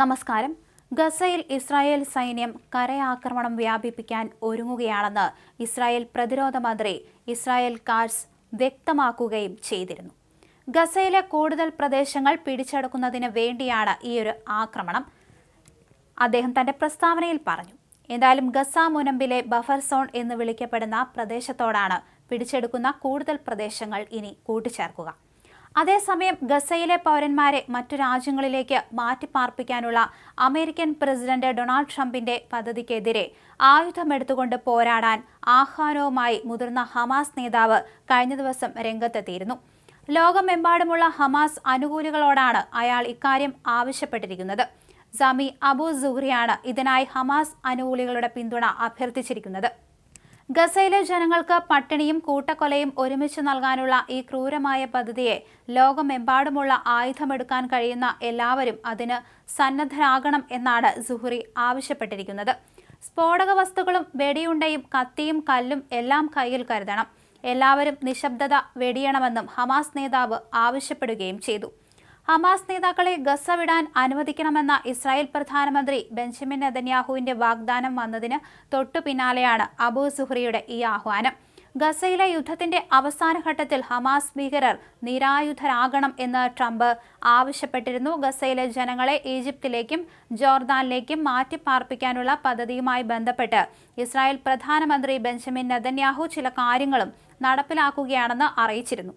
നമസ്കാരം. ഗസയിൽ ഇസ്രായേൽ സൈന്യം കരയാക്രമണം വ്യാപിപ്പിക്കാൻ ഒരുങ്ങുകയാണെന്ന് ഇസ്രായേൽ പ്രതിരോധ മന്ത്രി ഇസ്രായേൽ കാർസ് വ്യക്തമാക്കുകയും ചെയ്തിരുന്നു. ഗസയിലെ കൂടുതൽ പ്രദേശങ്ങൾ പിടിച്ചെടുക്കുന്നതിന് വേണ്ടിയാണ് ഈ ഒരു ആക്രമണം. അദ്ദേഹം തന്റെ പ്രസ്താവനയിൽ പറഞ്ഞു എന്തായാലും ഗസ മുനമ്പിലെ ബഫർ സോൺ എന്ന് വിളിക്കപ്പെടുന്ന പ്രദേശത്തോടാണ് പിടിച്ചെടുക്കുന്ന കൂടുതൽ പ്രദേശങ്ങൾ ഇനി കൂട്ടിച്ചേർക്കുക. അതേസമയം ഗസയിലെ പൗരന്മാരെ മറ്റു രാജ്യങ്ങളിലേക്ക് മാറ്റിപ്പാർപ്പിക്കാനുള്ള അമേരിക്കൻ പ്രസിഡന്റ് ഡൊണാൾഡ് ട്രംപിന്റെ പദ്ധതിക്കെതിരെ ആയുധമെടുത്തുകൊണ്ട് പോരാടാൻ ആഹ്വാനവുമായി മുതിർന്ന ഹമാസ് നേതാവ് കഴിഞ്ഞ ദിവസം രംഗത്തെത്തിയിരുന്നു. ലോകമെമ്പാടുമുള്ള ഹമാസ് അനുകൂലികളോടാണ് അയാൾ ഇക്കാര്യം ആവശ്യപ്പെട്ടിരിക്കുന്നത്. സമി അബു സുഹ്രിയാണ് ഇതിനായി ഹമാസ് അനുകൂലികളുടെ പിന്തുണ അഭ്യർത്ഥിച്ചിരിക്കുന്നത്. ഗസയിലെ ജനങ്ങൾക്ക് പട്ടിണിയും കൂട്ടക്കൊലയും ഒരുമിച്ച് നൽകാനുള്ള ഈ ക്രൂരമായ പദ്ധതിയെ ലോകമെമ്പാടുമുള്ള ആയുധമെടുക്കാൻ കഴിയുന്ന എല്ലാവരും അതിന് സന്നദ്ധരാകണം എന്നാണ് സുഹുറി ആവശ്യപ്പെട്ടിരിക്കുന്നത്. സ്ഫോടക വസ്തുക്കളും വെടിയുണ്ടയും കത്തിയും കല്ലും എല്ലാം കയ്യിൽ കരുതണം. എല്ലാവരും നിശബ്ദത വെടിയണമെന്നും ഹമാസ് നേതാവ് ആവശ്യപ്പെടുകയും ചെയ്തു. ഹമാസ് നേതാക്കളെ ഗസ വിടാൻ അനുവദിക്കണമെന്ന ഇസ്രായേൽ പ്രധാനമന്ത്രി ബെഞ്ചമിൻ നെതന്യാഹുവിന്റെ വാഗ്ദാനം വന്നതിന് തൊട്ടു പിന്നാലെയാണ് അബൂ സുഹ്രിയുടെ ഈ ആഹ്വാനം. ഗസയിലെ യുദ്ധത്തിന്റെ അവസാന ഘട്ടത്തിൽ ഹമാസ് ഭീകരർ നിരായുധരാകണം എന്ന് ട്രംപ് ആവശ്യപ്പെട്ടിരുന്നു. ഗസയിലെ ജനങ്ങളെ ഈജിപ്തിലേക്കും ജോർദാനിലേക്കും മാറ്റിപ്പാർപ്പിക്കാനുള്ള പദ്ധതിയുമായി ബന്ധപ്പെട്ട് ഇസ്രായേൽ പ്രധാനമന്ത്രി ബെഞ്ചമിൻ നെതന്യാഹു ചില കാര്യങ്ങളും നടപ്പിലാക്കുകയാണെന്ന് അറിയിച്ചിരുന്നു.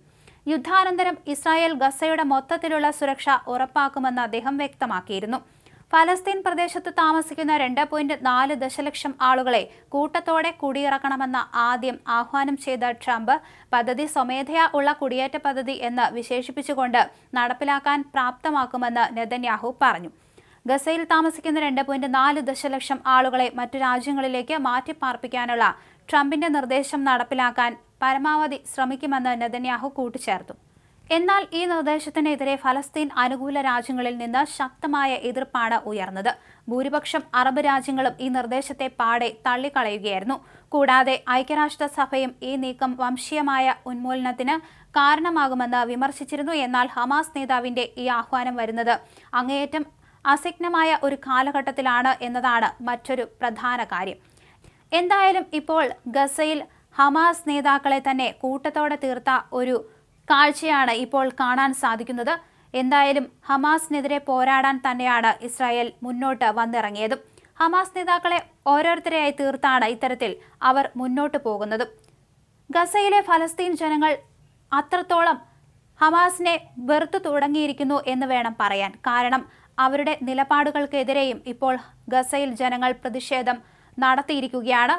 യുദ്ധാനന്തരം ഇസ്രായേൽ ഗസയുടെ മൊത്തത്തിലുള്ള സുരക്ഷ ഉറപ്പാക്കുമെന്ന് അദ്ദേഹം വ്യക്തമാക്കിയിരുന്നു. ഫലസ്തീൻ പ്രദേശത്ത് താമസിക്കുന്ന രണ്ട് പോയിന്റ് നാല് ദശലക്ഷം ആളുകളെ കൂട്ടത്തോടെ കുടിയിറക്കണമെന്ന ആദ്യം ആഹ്വാനം ചെയ്ത ട്രംപ് പദ്ധതി സ്വമേധയാ ഉള്ള കുടിയേറ്റ പദ്ധതി എന്ന് വിശേഷിപ്പിച്ചുകൊണ്ട് നടപ്പിലാക്കാൻ പ്രാപ്തമാക്കുമെന്ന് നെതന്യാഹു പറഞ്ഞു. ഗസയിൽ താമസിക്കുന്ന രണ്ട് പോയിന്റ് നാല് ദശലക്ഷം ആളുകളെ മറ്റു രാജ്യങ്ങളിലേക്ക് മാറ്റിപ്പാർപ്പിക്കാനുള്ള ട്രംപിന്റെ നിർദ്ദേശം നടപ്പിലാക്കാൻ പരമാവധി ശ്രമിക്കുമെന്ന് നെതന്യാഹു കൂട്ടിച്ചേർത്തു. എന്നാൽ ഈ നിർദ്ദേശത്തിനെതിരെ ഫലസ്തീൻ അനുകൂല രാജ്യങ്ങളിൽ നിന്ന് ശക്തമായ എതിർപ്പാണ് ഉയർന്നത്. ഭൂരിപക്ഷം അറബ് രാജ്യങ്ങളും ഈ നിർദ്ദേശത്തെ പാടെ തള്ളിക്കളയുകയായിരുന്നു. കൂടാതെ ഐക്യരാഷ്ട്രസഭയും ഈ നീക്കം വംശീയമായ ഉന്മൂലനത്തിന് കാരണമാകുമെന്ന് വിമർശിച്ചിരുന്നു എന്നാൽ ഹമാസ് നേതാവിന്റെ ഈ ആഹ്വാനം വരുന്നത് അങ്ങേയറ്റം അസിഗ്നമായ ഒരു കാലഘട്ടത്തിലാണ് എന്നതാണ് മറ്റൊരു പ്രധാന കാര്യം. എന്തായാലും ഇപ്പോൾ ഗസയിൽ ഹമാസ് നേതാക്കളെ തന്നെ കൂട്ടത്തോടെ തീർത്ത ഒരു കാഴ്ചയാണ് ഇപ്പോൾ കാണാൻ സാധിക്കുന്നത്. എന്തായാലും ഹമാസിനെതിരെ പോരാടാൻ തന്നെയാണ് ഇസ്രായേൽ മുന്നോട്ട് വന്നിറങ്ങിയതും. ഹമാസ് നേതാക്കളെ ഓരോരുത്തരെയായി തീർത്താണ് ഇത്തരത്തിൽ അവർ മുന്നോട്ട് പോകുന്നതും. ഗസയിലെ ഫലസ്തീൻ ജനങ്ങൾ അത്രത്തോളം ഹമാസിനെ വെറുത്തു തുടങ്ങിയിരിക്കുന്നു എന്ന് വേണം പറയാൻ. കാരണം അവരുടെ നിലപാടുകൾക്കെതിരെയും ഇപ്പോൾ ഗസയിൽ ജനങ്ങൾ പ്രതിഷേധം നടത്തിയിരിക്കുകയാണ്.